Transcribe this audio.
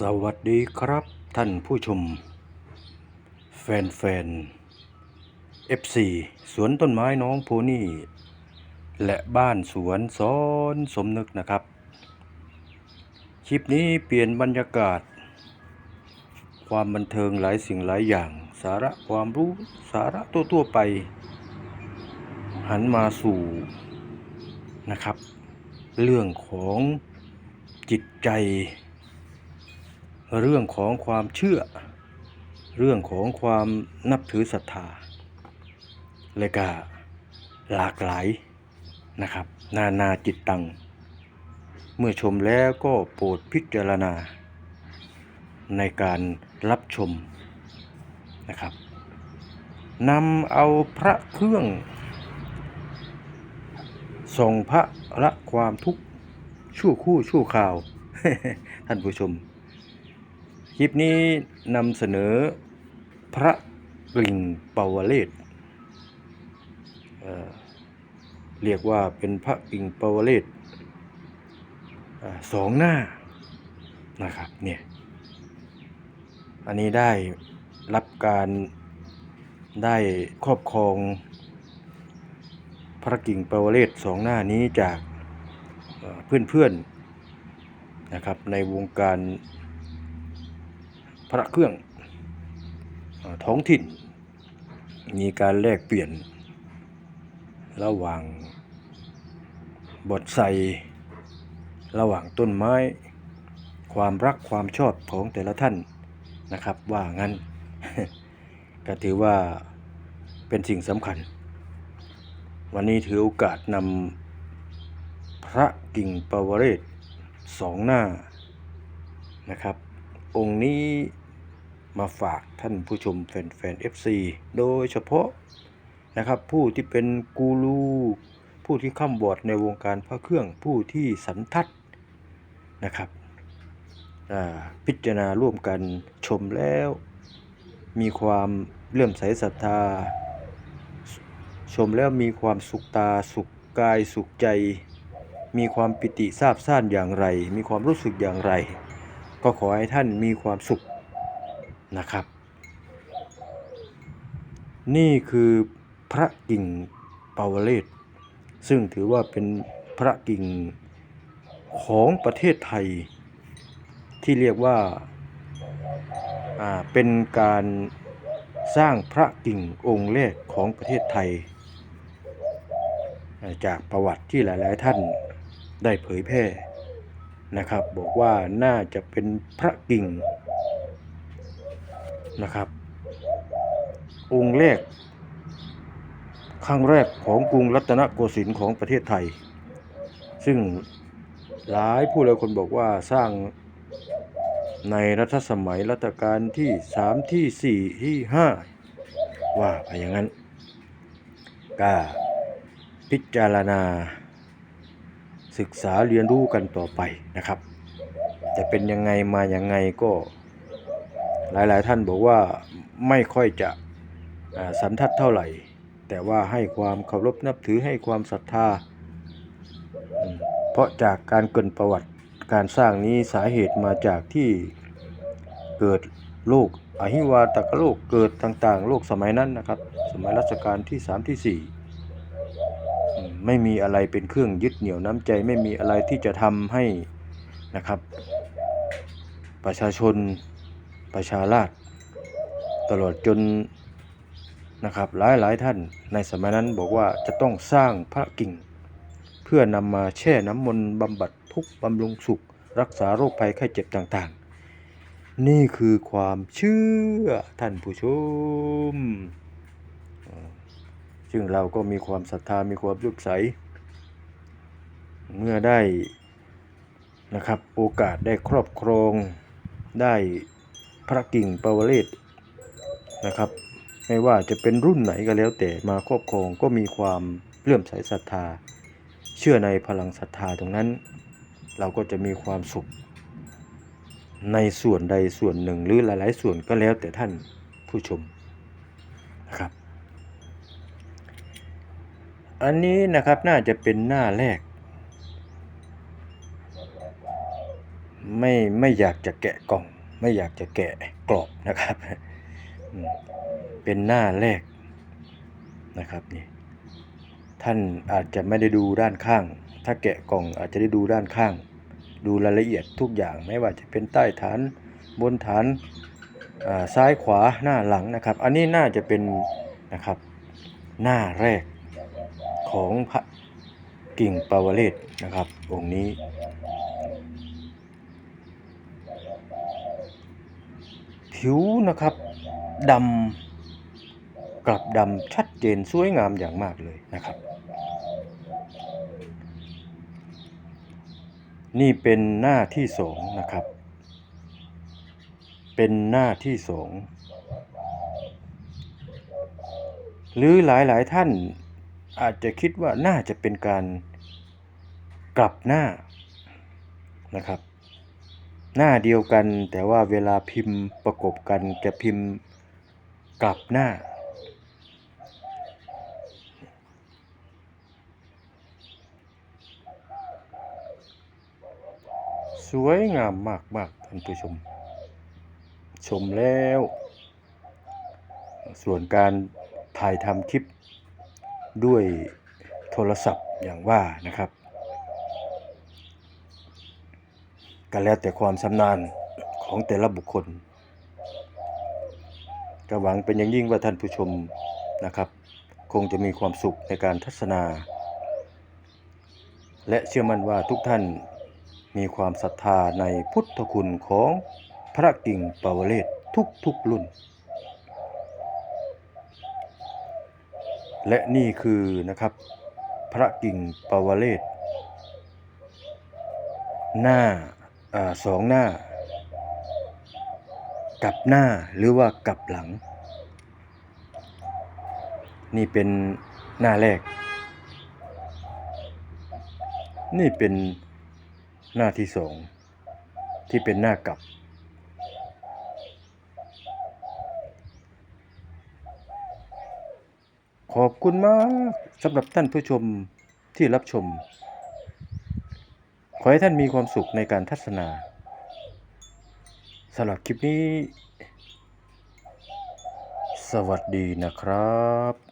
สวัสดีครับท่านผู้ชม แฟนแฟน FC สวนต้นไม้น้องโพนี่ และบ้านสวนซ้อนสมนึกนะครับ คลิปนี้เปลี่ยนบรรยากาศ ความบันเทิงหลายสิ่งหลายอย่าง สาระความรู้สาระทั่วๆไป หันมาสู่นะครับ เรื่องของจิตใจ เรื่องของความเชื่อ เรื่องของความนับถือศรัทธา และก็หลากหลายนะครับ นานาจิตตัง เมื่อชมแล้วก็โปรดพิจารณา ในการรับชมนะครับนำเอาพระเครื่องส่งพระละความทุกข์ชั่วคู่ชั่วคราว ท่านผู้ชม คลิปนี้นำเสนอพระกลิ่งปาวเลศเเรียกว่าเป็นพระกลิ่งปาวเลศสองหน้านะครับเนี่ยอันนี้ได้รับการได้ครอบครองพระกิ่งปาวเลศสองหน้านี้จากเพื่อนเพื่อนๆนะครับในวงการ พระเครื่องท้องถิ่น มีการแลกเปลี่ยน ระหว่างบทไซระหว่างต้นไม้ ความรักความชอบของแต่ละท่านนะครับว่างั้น ก็ถือว่าเป็นสิ่งสำคัญ วันนี้ถือโอกาสนำพระกิ่งปวเรศสองหน้านะครับ องค์นี้ มาฝากท่านผู้ชมแฟนๆ FC โดยเฉพาะนะครับผู้ที่เป็นกูรูผู้ที่ข้ามบอดในวงการพระเครื่องผู้ที่สันทัดนะครับพิจารณาร่วมกันชมแล้ว มีความเลื่อมใสศรัทธา ชมแล้วมีความสุขตาสุขกายสุขใจ มีความปิติซาบซ่านอย่างไร มีความรู้สึกอย่างไร ก็ขอให้ท่านมีความสุข นะครับ นี่คือพระกิ่งปาวเลศซึ่งถือว่าเป็นพระกิ่งของประเทศไทย ที่เรียกว่าเป็นการสร้างพระกิ่งองค์แรกของประเทศไทย จากประวัติที่หลายๆท่านได้เผยแพร่นะครับ บอกว่าน่าจะเป็นพระกิ่ง นะครับ องค์แรกครั้งแรกของกรุงรัตนโกสินทร์ของประเทศไทย ซึ่งหลายผู้หลายคนบอกว่าสร้างในรัชสมัยรัชกาลที่สามที่สี่ที่ห้าว่าไปอย่างนั้นก็พิจารณา ศึกษาเรียนรู้กันต่อไปนะครับ จะเป็นยังไงมาอยังไงก็ หลายๆ ท่านบอกว่าไม่ค่อยจะสันทัดเท่าไหร่ แต่ว่าให้ความเคารพนับถือให้ความศรัทธา เพราะจากการเกินประวัติการสร้างนี้สาเหตุมาจากที่เกิดโรคอหิวาตกโรคเกิดต่างๆโรคสมัยนั้นนะครับ สมัยรัชกาลที่3ที่4ไม่มีอะไรเป็นเครื่องยึดเหนี่ยวน้ำใจ ไม่มีอะไรที่จะทำให้นะครับ ประชาชน ประชาราษฎร์ตลอดจนนะครับหลายหลายท่านในสมัยนั้นบอกว่าจะต้องสร้างพระกิ่ง เพื่อนำมาแช่น้ำมนต์บำบัดทุกบำรุงสุข รักษาโรคภัยไข้เจ็บต่างๆ นี่คือความเชื่อท่านผู้ชมซึ่งเราก็มีความศรัทธามีความเลื่อมใส เมื่อได้นะครับโอกาสได้ครอบครองได้ ระกิ่งปาวเลศนะครับ ไม่ว่าจะเป็นรุ่นไหนก็แล้วแต่มาครอบครองก็มีความเลื่อมใสศรัทธา เชื่อในพลังศรัทธาตรงนั้น เราก็จะมีความสุข ในส่วนใดส่วนหนึ่งหรือหลายๆ ส่วนก็แล้วแต่ท่านผู้ชมนะครับ อันนี้นะครับน่าจะเป็นหน้าแรกไม่ไม่อยากจะแกะกล่อง ไม่อยากจะแกะกรอบนะครับ เป็นหน้าแรกนะครับนี่ท่านอาจจะไม่ได้ดูด้านข้าง ถ้าแกะกล่องอาจจะได้ดูด้านข้าง ดูรายละเอียดทุกอย่างไม่ว่าจะเป็นใต้ฐานบนฐานซ้ายขวาหน้าหลังนะครับ อันนี้น่าจะเป็นนะครับหน้าแรกของพระกิ่งปาวเลศนะครับองค์นี้ ผิวนะครับดำกลับดำชัดเจนสวยงามอย่างมากเลยนะครับ นี่เป็นหน้าที่สองนะครับ เป็นหน้าที่สองหรือหลายๆท่านอาจจะคิดว่าน่าจะเป็นการกลับหน้านะครับ หน้าเดียวกัน แต่ว่าเวลาพิมพ์ประกบกันจะพิมพ์กลับหน้า สวยงามมากมากท่านผู้ชม ชมแล้ว ส่วนการถ่ายทำคลิปด้วยโทรศัพท์อย่างว่านะครับ ก็แล้วแต่ความชำนาญของแต่ละบุคคลก็หวังเป็นอย่างยิ่งว่าท่านผู้ชมนะครับ คงจะมีความสุขในการทัศนา และเชื่อมั่นว่าทุกท่านมีความศรัทธาในพุทธคุณของพระกิ่งปาวเลศทุกทุกๆรุ่น และนี่คือนะครับพระกิ่งปาวเลศหน้า สองหน้า กลับหน้าหรือว่ากลับหลัง นี่เป็นหน้าแรก นี่เป็นหน้าที่สองที่เป็นหน้ากลับ ขอบคุณมากสำหรับท่านผู้ชมที่รับชม ขอให้ท่านมีความสุขในการทัศนาสำหรับคลิปนี้ สวัสดีนะครับ